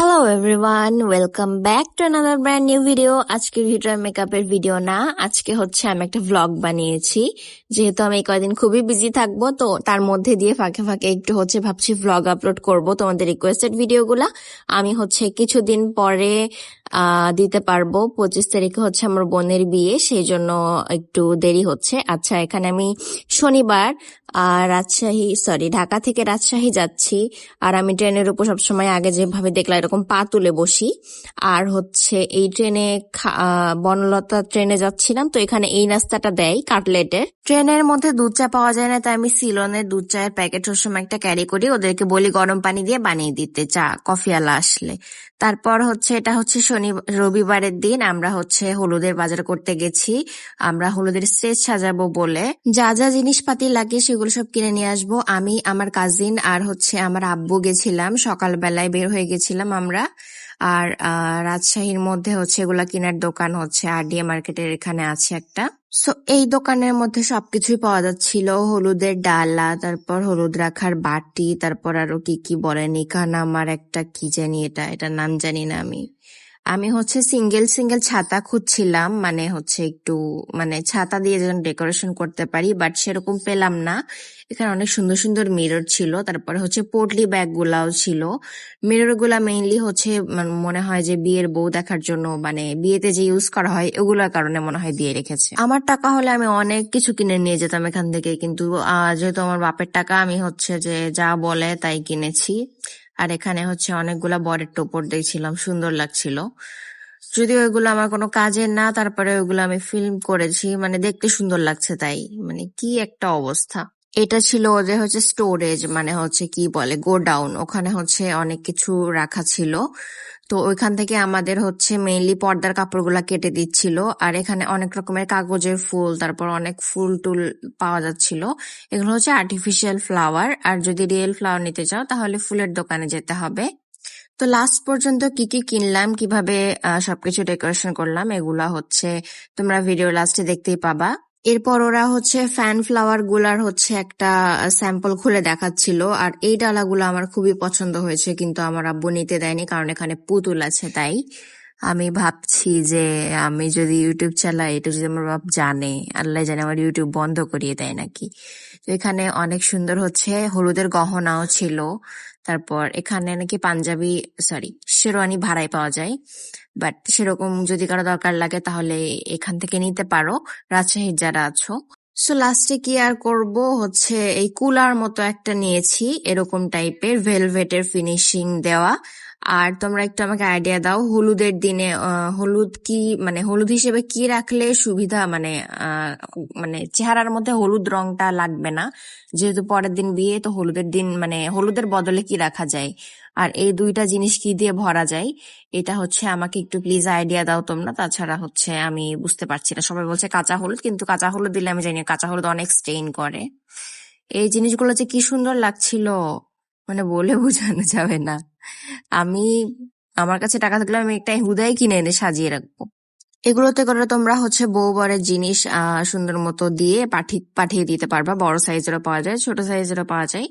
Hello everyone welcome back to another brand new video আজকের video মেকআপের video না। আজকে হচ্ছে আমি একটা ভ্লগ বানিয়েছি। যেহেতু আমি কয়দিন খুবই বিজি থাকব, তো তার মধ্যে দিয়ে ফাঁকে ফাঁকে একটু হচ্ছে ভাবছি ভ্লগ আপলোড করব তোমাদের রিকোয়েস্টেড ভিডিওগুলা আমি হচ্ছে কিছুদিন পরে দিতে পারব। পঁচিশ তারিখে হচ্ছে আমার বোনের বিয়ে সেই জন্য একটু দেরি হচ্ছে। আচ্ছা এখানে আমি শনিবার রাজশাহী সরি ঢাকা থেকে রাজশাহী যাচ্ছি। আর আমি ট্রেনের উপর সবসময় আগে যেভাবে দেখলাম, এরকম পা তুলে বসি। আর হচ্ছে এই ট্রেনে বনলতা ট্রেনে যাচ্ছিলাম, তো এখানে এই নাস্তাটা দেয়, কাটলেটের। ট্রেনের মধ্যে দুধ চা পাওয়া যায় না, তাই আমি সিলনের দুধ চায়ের প্যাকেট সবসময় একটা ক্যারি করি, ওদেরকে বলি গরম পানি দিয়ে বানিয়ে দিতে চা, কফিওয়ালা আসলে। তারপর হচ্ছে, এটা হচ্ছে শনি, রবিবারের দিন, আমরা হচ্ছে হলুদের বাজার করতে গেছি, আমরা হলুদের স্টেজ সাজাবো বলে। যা যা জিনিসপাতি লাগে সেগুলো সব কিনে নিয়ে আসব। আমি, আমার কাজিন আর হচ্ছে আমার আব্বু গেছিলাম, সকালবেলায় বের হয়ে গেছিলাম আমরা। আর রাজশাহীর মধ্যে হচ্ছে এগুলা কিনার দোকান হচ্ছে আর আরডিএ মার্কেটের এখানে আছে একটা। সো এই দোকানের মধ্যে সবকিছুই পাওয়া যাচ্ছিল। হলুদের ডালা, তারপর হলুদ রাখার বাটি, তারপর আরও কি কি বলেন? এখানে আমার একটা কি জানি এটা, এটার নাম জানি না আমি। আমি হচ্ছে সিঙ্গেল সিঙ্গেল ছাতা খুঁজছিলাম মানে হচ্ছে একটু মানে ছাতা দিয়ে যেন ডেকোরেশন করতে পারি, বাট সেরকম পেলাম না। এখানে অনেক সুন্দর সুন্দর মিরর ছিল, তারপরে হচ্ছে পোটলি ব্যাগ গুলাও ছিল। মিররগুলা মেইনলি হচ্ছে মান- হয় যে বিয়ের বউ দেখার জন্য মানে বিয়েতে যে ইউজ করা হয়, এগুলোর কারণে মনে হয় দিয়ে রেখেছে। আমার টাকা হলে আমি অনেক কিছু কিনে নিয়ে যেতাম এখান থেকে, কিন্তু যেহেতু আমার বাপের টাকা, আমি হচ্ছে যে যা বলে তাই কিনেছি। আর এখানে হচ্ছে অনেকগুলা বরের টোপর দেখছিলাম, সুন্দর লাগছিল। যদি ওইগুলো আমার কোনো কাজের না, তারপরে ওইগুলো আমি ফিল্ম করেছি মানে দেখতে সুন্দর লাগছে তাই। মানে কি একটা অবস্থা। এটা ছিল ওদের হচ্ছে স্টোরেজ মানে হচ্ছে কি বলে গোডাউন ওখানে হচ্ছে অনেক কিছু রাখা ছিল। তো ওইখান থেকে আমাদের হচ্ছে মেইনলি পর্দার কাপড়গুলা কেটে দিচ্ছিল, আর এখানে অনেক রকমের কাগজের ফুল, তারপর অনেক ফুল টুল পাওয়া যাচ্ছিল। এগুলো হচ্ছে আর্টিফিশিয়াল ফ্লাওয়ার আর যদি রিয়েল ফ্লাওয়ার নিতে চাও, তাহলে ফুলের দোকানে যেতে হবে। তো লাস্ট পর্যন্ত কি কি কিনলাম, কীভাবে সবকিছু ডেকোরেশন করলাম, এগুলা হচ্ছে তোমরা ভিডিও লাস্টে দেখতেই পাবা। এরপর ওরা হচ্ছে ফ্যান ফ্লাওয়ারগুলার হচ্ছে একটা স্যাম্পল খুলে দেখাচ্ছিল। আর এই ডালাগুলো আমার খুবই পছন্দ হয়েছে, কিন্তু আমার আব্বু নিতে দেয়নি, কারণ এখানে পুতুল আছে তাই। আমি ভাবছি যে আমি যদি ইউটিউব চালাই, এটা যদি আমার বাপ জানে, আল্লাহ জানে আমার ইউটিউব বন্ধ করিয়ে দেয় নাকি। তো এখানে অনেক সুন্দর হচ্ছে, হলুদের গহনাও ছিল। তারপর এখানে নাকি পাঞ্জাবি সরি শেরওয়ানি ভাড়ায় পাওয়া যায়। বাট সেরকম যদি কারও দরকার লাগে তাহলে এখান থেকে নিতে পারো, রাজশাহীর যারা আছো। সো লাস্টে কি আর করব? হচ্ছে এই কুলার মতো একটা নিয়েছি, এরকম টাইপের ভেলভেটের ফিনিশিং দেওয়া। আর তোমরা একটু আমাকে আইডিয়া দাও, হলুদের দিনে হলুদ কি মানে হলুদ হিসেবে কি রাখলে সুবিধা? মানে মানে চেহারার মধ্যে হলুদ রংটা লাগবে না? যেহেতু পরের দিন বিয়ে, তো হলুদের দিন মানে হলুদের বদলে কি রাখা যায়? আর এই দুইটা জিনিস কি দিয়ে ভরা যায়? এটা হচ্ছে আমাকে একটু প্লিজ আইডিয়া দাও তোমরা। তাছাড়া হচ্ছে আমি বুঝতে পারছি না। সবাই বলছে কাঁচা হলুদ, কিন্তু কাঁচা হলুদ দিলে আমি জানি কাঁচা হলুদ অনেক স্টেইন করে। এই জিনিসগুলো যে কি সুন্দর লাগছিল। মানে বলে বোঝানো যাবে না। আমি, আমার কাছে টাকা থাকলে আমি একটা হুদাই কিনে এনে সাজিয়ে রাখব। এগুলোতে করে তোমরা হচ্ছে বউ বরের জিনিস সুন্দর মতো দিয়ে পাঠিয়ে পাঠিয়ে দিতে পারবা। বড় সাইজেরও পাওয়া যায়, ছোট সাইজেরও পাওয়া যায়।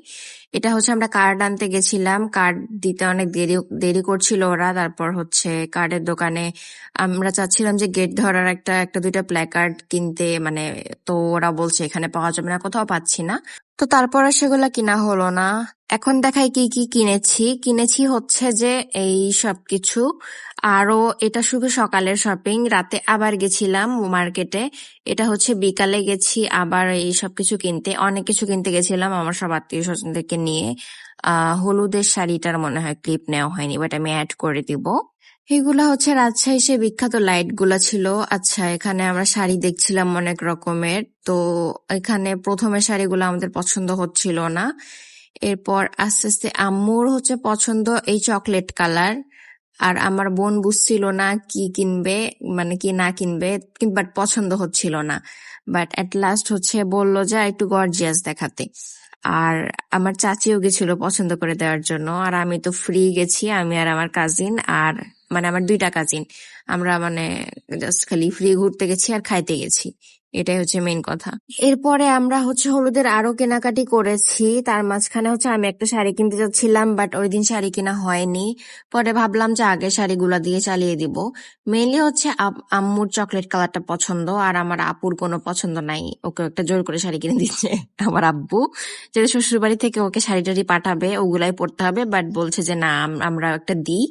এটা হচ্ছে আমরা কার্ড আনতে গেছিলাম। কার্ড দিতে অনেক দেরি দেরি করছিল ওরা। তারপর হচ্ছে কার্ডের দোকানে আমরা চাচ্ছিলাম যে গেট ধরার একটা একটা দুইটা প্ল্যাকার্ড কিনতে। মানে তো ওরা বলছে এখানে পাওয়া যাবে না, কোথাও পাচ্ছি না। তো তারপরে সেগুলা কিনা হলো না। এখন দেখাই কি কি কিনেছি। কিনেছি হচ্ছে যে এই সব কিছু আরও এটা শুধু সকালের শপিং রাতে আবার গেছিলাম মার্কেটে। এটা হচ্ছে বিকালে গেছি, আবার এই সব কিছু কিনতে, অনেক কিছু কিনতে গেছিলাম আমার সব আত্মীয় স্বজনদেরকে নিয়ে। আহ হলুদের শাড়িটার মনে হয় ক্লিপ নেওয়া হয়নি বাট আমি অ্যাড করে দিব। এগুলা হচ্ছে রাজশাহী সে বিখ্যাত লাইটগুলা ছিল। আচ্ছা এখানে আমরা শাড়ি দেখছিলাম অনেক রকমের। তো এখানে প্রথমে শাড়িগুলো আমাদের পছন্দ হচ্ছিল না। এরপর আস্তে আস্তে আম্মুর হচ্ছে পছন্দ এই চকলেট কালার আর আমার বোন বুঝছিল না কি কিনবে মানে কি না কিনবে বাট পছন্দ হচ্ছিল না। বাট এট লাস্ট হচ্ছে বলল, যে, একটু গর্জিয়াস দেখাতে। আর আমার চাচিও গেছিল পছন্দ করে দেওয়ার জন্য। আর আমি তো ফ্রি গেছি, আমি আর আমার কাজিন আর মানে আমার দুইটা কাজিন আমরা মানে জাস্ট খালি ফ্রি ঘুরতে গেছি আর খাইতে গেছি। এটাই হচ্ছে মেইন কথা। এরপরে আমরা হচ্ছে হলুদের আরও কেনাকাটি করেছি। তার মাঝখানে হচ্ছে আমি একটা শাড়ি কিনতে যাচ্ছিলাম বাট ওই দিন শাড়ি কেনা হয়নি। পরে ভাবলাম যে আগে শাড়িগুলা দিয়ে চালিয়ে দিব। মেইনলি হচ্ছে আম্মুর চকলেট কালারটা পছন্দ, আর আমার আপুর কোনো পছন্দ নাই। ওকে একটা জোর করে শাড়ি কিনে দিচ্ছে আমার আব্বু। যেটা শ্বশুর বাড়ি থেকে ওকে শাড়ি টাড়ি পাঠাবে, ওগুলাই পড়তে হবে বাট বলছে যে না আমরা একটা দিই।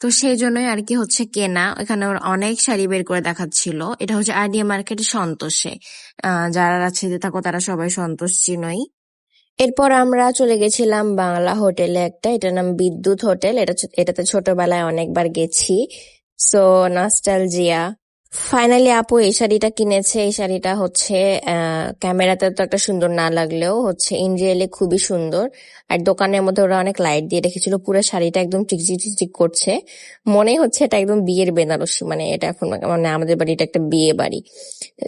তো সেই জন্যই আর কি হচ্ছে কেনা। এখানে অনেক শাড়ি বের করে দেখাচ্ছিল। এটা হচ্ছে আইডিয়া মার্কেটে সন্তোষে। যারা রাজশাহীতে থাকো তারা সবাই সন্তোষ চিনই এরপর আমরা চলে গেছিলাম বাংলা হোটেলে একটা। এটার নাম বিদ্যুৎ হোটেল। এটা এটাতে ছোটবেলায় অনেকবার গেছি। সো নস্টালজিয়া ফাইনালি আপু, এই শাড়িটা কিনেছে। এই শাড়িটা হচ্ছে ক্যামেরাতে তো একটা সুন্দর না লাগলেও হচ্ছে ইন খুবই সুন্দর। আর দোকানের মধ্যে ওরা অনেক লাইট দিয়ে রেখেছিল। পুরো শাড়িটা একদম চিকচিক চিকচিক করছে। মনে হচ্ছে এটা একদম বিয়ের বেনারসি মানে এটা এখন মানে আমাদের বাড়িটা একটা বিয়ে বাড়ি।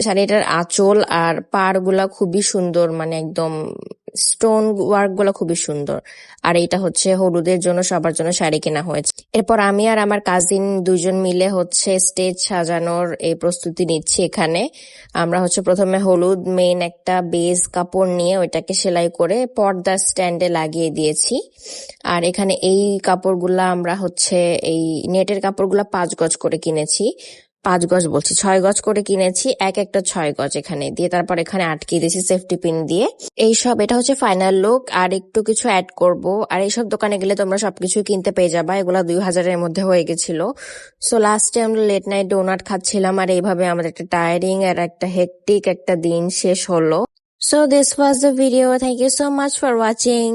শাড়িটার আঁচল আর পাড়গুলা খুবই সুন্দর মানে একদম স্টোন ওয়ার্কগুলো খুবই সুন্দর। আর এটা হচ্ছে হলুদের জন্য, সবার জন্য শাড়ি কেনা হয়েছে। এরপর আমি আর আমার কাজিন দুজন মিলে হচ্ছে স্টেজ সাজানোর এই প্রস্তুতি নিচ্ছি এখানে। আমরা হচ্ছে প্রথমে হলুদ মেইন একটা বেজ কাপড় নিয়ে ওইটাকে সেলাই করে পর্দার স্ট্যান্ডে লাগিয়ে দিয়েছি। আর এখানে এই কাপড়গুলা আমরা হচ্ছে এই নেটের কাপড়গুলা পাঁচ গজ করে কিনেছি। পাঁচ গজ বলছি, ছয় গজ করে কিনেছি, এক একটা ছয় গজ এখানে দিয়ে তারপর এখানে আটকে দিয়েছি সেফটি পিন দিয়ে। এইসব, এটা হচ্ছে ফাইনাল লুক আর একটু কিছু অ্যাড করব। আর এইসব দোকানে গেলে তোমরা সবকিছু কিনতে পেয়ে যাবা, এগুলা দুই হাজারের মধ্যে হয়ে গেছিল। সো লাস্টে আমরা লেট নাইট ডোনাট খাচ্ছিলাম, আর এইভাবে আমাদের একটা টায়ারিং আর একটা হেকটিক একটা দিন শেষ হলো। So this was the video thank you so much for watching